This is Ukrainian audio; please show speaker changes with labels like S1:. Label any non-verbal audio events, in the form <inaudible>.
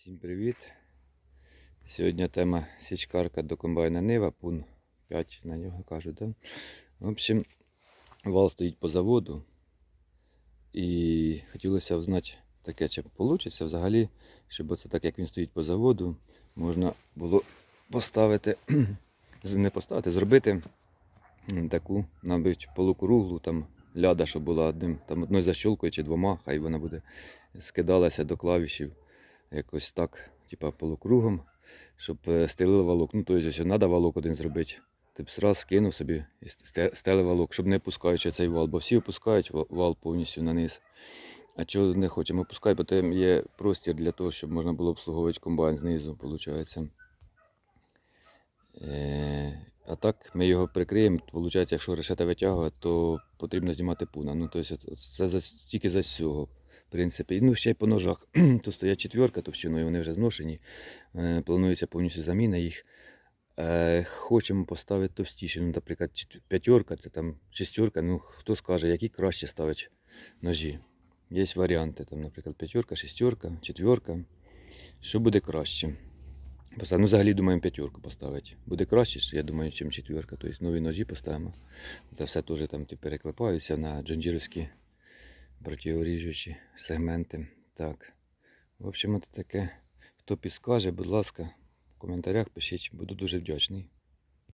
S1: Всім привіт! Сьогодні тема січкарка до комбайна Нива, пун 5 на нього кажуть. Да? В общем, вал стоїть по заводу. І хотілося б знати таке, чи вийде взагалі, щоб оце так як він стоїть по заводу, можна було поставити, <clears throat> не поставити, зробити таку, мабуть, полукруглу там ляда, щоб була одним, там одною защолкою чи двома, хай вона буде скидалася до клавішів якось так, типа полукругом, щоб е, стелили валок. Ну, тобто, якщо треба валок один зробити, ти б сразу скинув собі і стели валок, щоб не пускаючи цей вал, бо всі опускають вал повністю на низ. А чого не хочемо опускати, бо там є простір для того, щоб можна було обслуговувати комбайн знизу, виходить. Е, а так ми його прикриємо. Виходить, якщо решета витягувати, то потрібно знімати пуна. Ну, тобто, це за, тільки за цього. В принципі, ну ще й по ножах. <clears throat> Тут стоять четверка товщиною, вони вже зношені. Е, планується повністю заміна їх. Е, хочемо поставити товстіші. Ну, наприклад, п'ятерка, це там шестерка. Ну, хто скаже, які краще ставить ножі. Є варіанти, там, наприклад, п'ятерка, шестерка, четверка. Що буде краще? Ну, взагалі думаємо п'ятерку поставити. Буде краще, я думаю, ніж четверка. Тобто нові ножі поставимо. Це все теж там ті переклепаються на джонджірівські протиоріжучі сегменти. Так. В общем, це таке. Хто підскаже, будь ласка, в коментарях пишіть, буду дуже вдячний.